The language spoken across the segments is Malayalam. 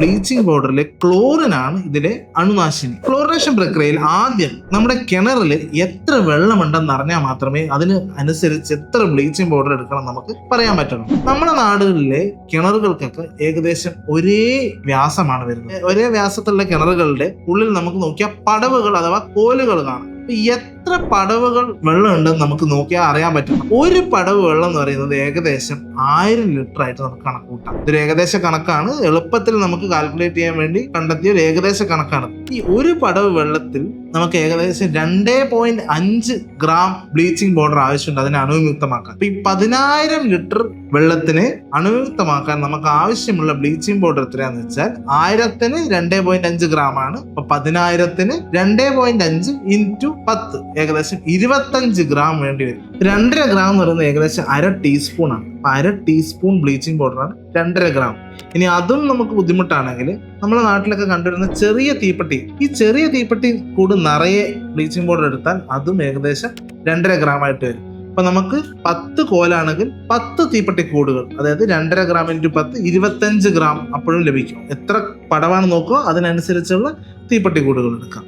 ബ്ലീച്ചിങ് പൗഡറിലെ ക്ലോറിനാണ് ഇതിലെ അണുനാശിനി. ക്ലോറിനേഷൻ പ്രക്രിയയിൽ ആദ്യം നമ്മുടെ കിണറിൽ എത്ര വെള്ളമുണ്ടെന്ന് അറിഞ്ഞാൽ മാത്രമേ അതിന് അനുസരിച്ച് എത്ര ബ്ലീച്ചിങ് പൗഡർ എടുക്കണം നമുക്ക് പറയാൻ പറ്റുള്ളൂ. നമ്മുടെ നാടുകളിലെ കിണറുകൾക്കൊക്കെ ഏകദേശം ഒരേ വ്യാസമാണ് വരുന്നത്. ഒരേ വ്യാസത്തിലുള്ള കിണറുകളുടെ ഉള്ളിൽ നമുക്ക് നോക്കിയാൽ പടവുകൾ അഥവാ കോലുകൾ കാണാം. എത്ര പടവുകൾ വെള്ളം ഉണ്ടെന്ന് നമുക്ക് നോക്കിയാൽ അറിയാൻ പറ്റും. ഒരു പടവ് വെള്ളം എന്ന് പറയുന്നത് ഏകദേശം ആയിരം ലിറ്റർ ആയിട്ട് നമുക്ക് കണക്ക് കൂട്ടാം ഇതൊരു ഏകദേശ കണക്കാണ്. എളുപ്പത്തിൽ നമുക്ക് കാൽക്കുലേറ്റ് ചെയ്യാൻ വേണ്ടി കണ്ടെത്തിയ ഒരു ഏകദേശ കണക്കാണ്. ഈ ഒരു പടവ് വെള്ളത്തിൽ നമുക്ക് ഏകദേശം രണ്ടേ പോയിന്റ് അഞ്ച് ഗ്രാം ബ്ലീച്ചിങ് പൗഡർ ആവശ്യമുണ്ട്. അതിനെ അണുവിമുക്തമാക്കാൻ. ഈ പതിനായിരം ലിറ്റർ വെള്ളത്തിന് അണുവിമുക്തമാക്കാൻ നമുക്ക് ആവശ്യമുള്ള ബ്ലീച്ചിങ് പൗഡർ എത്രയാന്ന് വെച്ചാൽ ആയിരത്തിന് രണ്ടേ പോയിന്റ് അഞ്ച് ഗ്രാം ആണ്. അപ്പൊ പതിനായിരത്തിന് രണ്ടേ പോയിന്റ് അഞ്ച് ഇന്റു പത്ത് ഏകദേശം ഇരുപത്തഞ്ച് ഗ്രാം വേണ്ടി വരും. രണ്ടര ഗ്രാം എന്ന് പറയുന്നത് ഏകദേശം അര ടീസ്പൂൺ ആണ്. അപ്പൊ അര ടീസ്പൂൺ ബ്ലീച്ചിങ് പൗഡറാണ് രണ്ടര ഗ്രാം. ഇനി അതും നമുക്ക് ബുദ്ധിമുട്ടാണെങ്കിൽ നമ്മുടെ നാട്ടിലൊക്കെ കണ്ടുവരുന്ന ചെറിയ തീപ്പെട്ടി. ഈ ചെറിയ തീപ്പെട്ടി കൂട് നിറയെ ബ്ലീച്ചിങ് പൗഡർ എടുത്താൽ അതും ഏകദേശം രണ്ടര ഗ്രാം ആയിട്ട് വരും. അപ്പൊ നമുക്ക് പത്ത് കോലാണെങ്കിൽ പത്ത് തീപ്പെട്ടി കൂടുകൾ അതായത് രണ്ടര ഗ്രാം ഇന്റു പത്ത് ഇരുപത്തഞ്ച് ഗ്രാം അപ്പോഴും ലഭിക്കും. എത്ര പടവാണ് നോക്കുക അതിനനുസരിച്ചുള്ള തീപ്പെട്ടി കൂടുകൾ എടുക്കാം.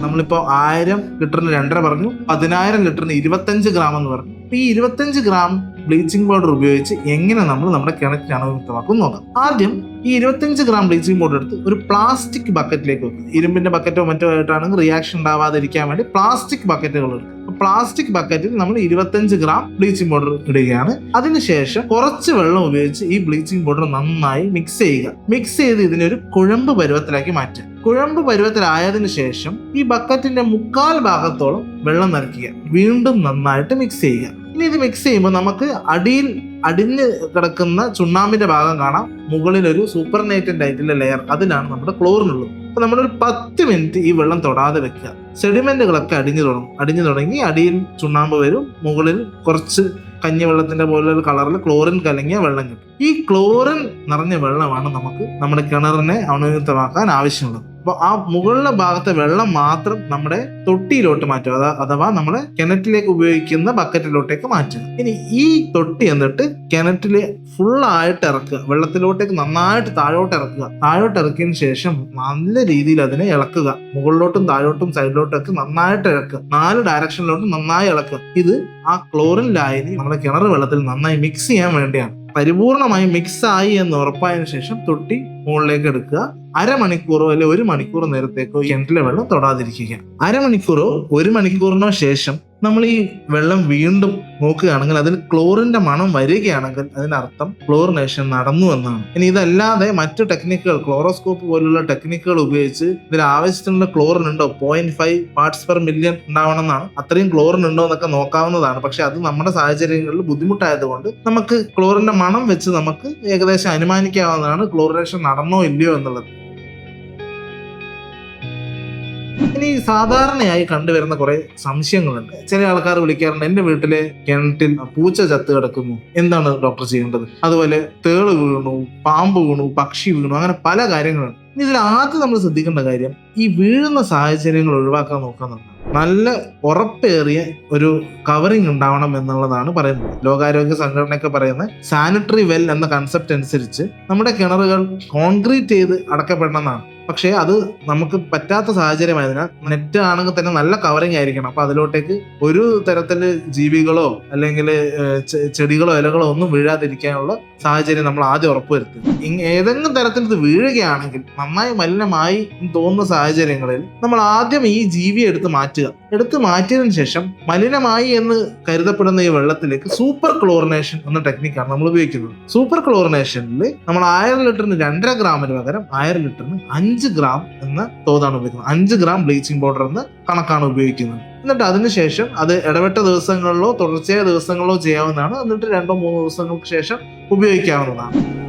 നമ്മളിപ്പോ ആയിരം ലിറ്ററിന് രണ്ടര പറഞ്ഞു പതിനായിരം ലിറ്ററിന് ഇരുപത്തഞ്ച് ഗ്രാം എന്ന് പറഞ്ഞു. ഈ ഇരുപത്തഞ്ച് ഗ്രാം ബ്ലീച്ചിങ് പൗഡർ ഉപയോഗിച്ച് എങ്ങനെ നമ്മൾ നമ്മുടെ കിണറ്റിന് അണുവിമുക്തമാക്കും നോക്കാം ആദ്യം ഈ ഇരുപത്തഞ്ച് ഗ്രാം ബ്ലീച്ചിങ് പൗഡർ എടുത്ത് ഒരു പ്ലാസ്റ്റിക് ബക്കറ്റിലേക്ക് വെക്കും ഇരുമ്പിന്റെ ബക്കറ്റോ മറ്റോ ആയിട്ടാണെങ്കിൽ റിയാക്ഷൻ ഉണ്ടാവാതിരിക്കാൻ വേണ്ടി പ്ലാസ്റ്റിക് ബക്കറ്റുകൾ എടുക്കും പ്ലാസ്റ്റിക് ബക്കറ്റിൽ നമ്മൾ ഇരുപത്തഞ്ച് ഗ്രാം ബ്ലീച്ചിങ് പൗഡർ ഇടുകയാണ്. അതിനുശേഷം കുറച്ച് വെള്ളം ഉപയോഗിച്ച് ഈ ബ്ലീച്ചിങ് പൗഡർ നന്നായി മിക്സ് ചെയ്യുക. മിക്സ് ചെയ്ത് ഇതിനെ ഒരു കുഴമ്പ് പരുവത്തിലാക്കി മാറ്റുക. കുഴമ്പ് പരുവത്തിലായതിനു ശേഷം ഈ ബക്കറ്റിന്റെ മുക്കാൽ ഭാഗത്തോളം വെള്ളം നിറയ്ക്കുക. വീണ്ടും നന്നായിട്ട് മിക്സ് ചെയ്യുക. ഇനി ഇത് മിക്സ് ചെയ്യുമ്പോൾ നമുക്ക് അടിയിൽ അടിഞ്ഞ് കിടക്കുന്ന ചുണ്ണാമ്പിന്റെ ഭാഗം കാണാം. മുകളിൽ ഒരു സൂപ്പർ നൈറ്റന്റ് ആയിട്ടുള്ള ലെയർ അതിലാണ് നമ്മുടെ ക്ലോറിനുള്ളത് അപ്പൊ നമ്മളൊരു പത്ത് മിനിറ്റ് ഈ വെള്ളം തൊടാതെ വെക്കുക. സെഡിമെന്റുകളൊക്കെ അടിഞ്ഞു തുടങ്ങും അടിഞ്ഞു തുടങ്ങി അടിയിൽ ചുണ്ണാമ്പ് വരും. മുകളിൽ കുറച്ച് കഞ്ഞിവെള്ളത്തിന്റെ പോലുള്ള കളറിൽ ക്ലോറിൻ കലങ്ങിയ വെള്ളം കിട്ടും. ഈ ക്ലോറിൻ നിറഞ്ഞ വെള്ളമാണ് നമുക്ക് നമ്മുടെ കിണറിനെ അണുവിമുക്തമാക്കാൻ ആവശ്യമുള്ളത്. അപ്പോൾ ആ മുകളിലെ ഭാഗത്തെ വെള്ളം മാത്രം നമ്മുടെ തൊട്ടിയിലോട്ട് മാറ്റുക. അഥവാ നമ്മുടെ കിണറ്റിലേക്ക് ഉപയോഗിക്കുന്ന ബക്കറ്റിലോട്ടേക്ക് മാറ്റുക. ഇനി ഈ തൊട്ടി എന്നിട്ട് കിണറ്റിൽ ഫുള്ളായിട്ട് ഇറക്കുക. വെള്ളത്തിലോട്ടേക്ക് നന്നായിട്ട് താഴോട്ട് ഇറക്കുക. താഴോട്ട് ഇറക്കിയതിന് ശേഷം നല്ല രീതിയിൽ അതിനെ ഇളക്കുക. മുകളിലോട്ടും താഴോട്ടും സൈഡിലോട്ടൊക്കെ നന്നായിട്ട് ഇളക്കുക. നാല് ഡയറക്ഷനിലോട്ടും നന്നായി ഇളക്കുക. ഇത് ആ ക്ലോറിൻ ലായനി നമ്മുടെ കിണർ വെള്ളത്തിൽ നന്നായി മിക്സ് ചെയ്യാൻ വേണ്ടിയാണ്. പരിപൂർണമായി മിക്സ് ആയി എന്ന് ഉറപ്പായതിനു ശേഷം തൊട്ടി മുകളിലേക്ക് എടുക്കുക. അരമണിക്കൂറോ അല്ലെ ഒരു മണിക്കൂർ നേരത്തേക്കോ കിണറ്റിലെ വെള്ളം തൊടാതിരിക്കുക. അരമണിക്കൂറോ ഒരു മണിക്കൂറിനോ ശേഷം നമ്മൾ ഈ വെള്ളം വീണ്ടും നോക്കുകയാണെങ്കിൽ അതിൽ ക്ലോറിന്റെ മണം വരികയാണെങ്കിൽ അതിനർത്ഥം ക്ലോറിനേഷൻ നടന്നു എന്നാണ്. ഇനി ഇതല്ലാതെ മറ്റു ടെക്നിക്കുകൾ ക്ലോറോസ്കോപ്പ് പോലുള്ള ടെക്നിക്കുകൾ ഉപയോഗിച്ച് ഇതിൽ ആവശ്യത്തിനുള്ള ക്ലോറിൻ ഉണ്ടോ? Point five parts per million ഉണ്ടാവണം എന്നാണ്. അത്രയും ക്ലോറിൻ ഉണ്ടോ എന്നൊക്കെ നോക്കാവുന്നതാണ്. പക്ഷെ അത് നമ്മുടെ സാഹചര്യങ്ങളിൽ ബുദ്ധിമുട്ടായതുകൊണ്ട് നമുക്ക് ക്ലോറിന്റെ മണം വെച്ച് നമുക്ക് ഏകദേശം അനുമാനിക്കാവുന്നതാണ് ക്ലോറിനേഷൻ നടന്നോ ഇല്ലയോ എന്നുള്ളത്. ഇനി സാധാരണയായി കണ്ടുവരുന്ന കുറെ സംശയങ്ങളുണ്ട്. ചില ആൾക്കാർ വിളിക്കാറുണ്ട് എന്റെ വീട്ടിലെ കിണറ്റിൽ പൂച്ച ചത്ത് കിടക്കുന്നു. എന്താണ് ഡോക്ടർ ചെയ്യേണ്ടത്? അതുപോലെ തേൾ വീണു പാമ്പ് വീണു പക്ഷി വീണു അങ്ങനെ പല കാര്യങ്ങളുണ്ട്. ഇതിൽ ആദ്യം നമ്മൾ ശ്രദ്ധിക്കേണ്ട കാര്യം ഈ വീഴുന്ന സാഹചര്യങ്ങൾ ഒഴിവാക്കാൻ നോക്കുന്നുണ്ട് നല്ല ഉറപ്പേറിയ ഒരു കവറിങ് ഉണ്ടാവണം എന്നുള്ളതാണ് പറയുന്നത്. ലോകാരോഗ്യ സംഘടനയൊക്കെ പറയുന്നത് സാനിറ്ററി വെൽ എന്ന കൺസെപ്റ്റ് അനുസരിച്ച് നമ്മുടെ കിണറുകൾ കോൺക്രീറ്റ് ചെയ്ത് അടക്കപ്പെടണമെന്നാണ് പക്ഷേ അത് നമുക്ക് പറ്റാത്ത സാഹചര്യമായതിനാൽ നെറ്റ് ആണെങ്കിൽ തന്നെ നല്ല കവറിങ് ആയിരിക്കണം. അപ്പൊ അതിലോട്ടേക്ക് ഒരു തരത്തിൽ ജീവികളോ അല്ലെങ്കിൽ ചെടികളോ ഇലകളോ ഒന്നും വീഴാതിരിക്കാനുള്ള സാഹചര്യം നമ്മൾ ആദ്യം ഉറപ്പുവരുത്തും. ഏതെങ്കിലും തരത്തിൽ ഇത് വീഴുകയാണെങ്കിൽ നന്നായി മലിനമായി തോന്നുന്ന സാഹചര്യങ്ങളിൽ നമ്മൾ ആദ്യം ഈ ജീവിയെ എടുത്ത് മാറ്റുക. എടുത്ത് മാറ്റിയതിനു ശേഷം മലിനമായി എന്ന് കരുതപ്പെടുന്ന ഈ വെള്ളത്തിലേക്ക് സൂപ്പർ ക്ലോറിനേഷൻ എന്ന ടെക്നിക്കാണ് നമ്മൾ ഉപയോഗിക്കുന്നത്. സൂപ്പർ ക്ലോറിനേഷനിൽ നമ്മൾ ആയിരം ലിറ്ററിന് രണ്ടര ഗ്രാമിന് പകരം ആയിരം ലിറ്ററിന് അഞ്ച് ഗ്രാം എന്ന തോതാണ് ഉപയോഗിക്കുന്നത്. അഞ്ച് ഗ്രാം ബ്ലീച്ചിങ് പൗഡർ എന്ന കണക്കാണ് ഉപയോഗിക്കുന്നത്. എന്നിട്ട് അതിനുശേഷം അത് ഇടവിട്ട ദിവസങ്ങളിലോ തുടർച്ചയായ ദിവസങ്ങളിലോ ചെയ്യാവുന്നതാണ്. എന്നിട്ട് രണ്ടോ മൂന്നോ ദിവസങ്ങൾക്ക് ശേഷം ഉപയോഗിക്കാവുന്നതാണ്.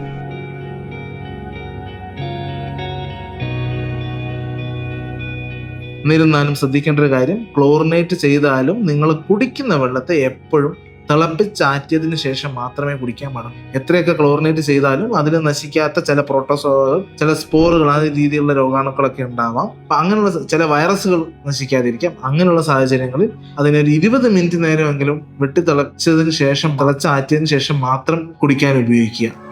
എന്നിരുന്നാലും ശ്രദ്ധിക്കേണ്ട ഒരു കാര്യം ക്ലോറിനേറ്റ് ചെയ്താലും നിങ്ങൾ കുടിക്കുന്ന വെള്ളത്തെ എപ്പോഴും തിളപ്പിച്ചാറ്റിയതിനു ശേഷം മാത്രമേ കുടിക്കാൻ പാടുള്ളൂ. എത്രയൊക്കെ ക്ലോറിനേറ്റ് ചെയ്താലും അതിൽ നശിക്കാത്ത ചില പ്രോട്ടോസോകൾ ചില സ്പോറുകൾ ആ രീതിയിലുള്ള രോഗാണുക്കളൊക്കെ ഉണ്ടാവാം. അപ്പൊ അങ്ങനെയുള്ള ചില വൈറസുകൾ നശിക്കാതിരിക്കാം. അങ്ങനെയുള്ള സാഹചര്യങ്ങളിൽ അതിനൊരു ഇരുപത് മിനിറ്റ് നേരമെങ്കിലും വെട്ടി തിളച്ചതിന് ശേഷം തിളച്ചാറ്റിയതിനു ശേഷം മാത്രം കുടിക്കാൻ ഉപയോഗിക്കുക.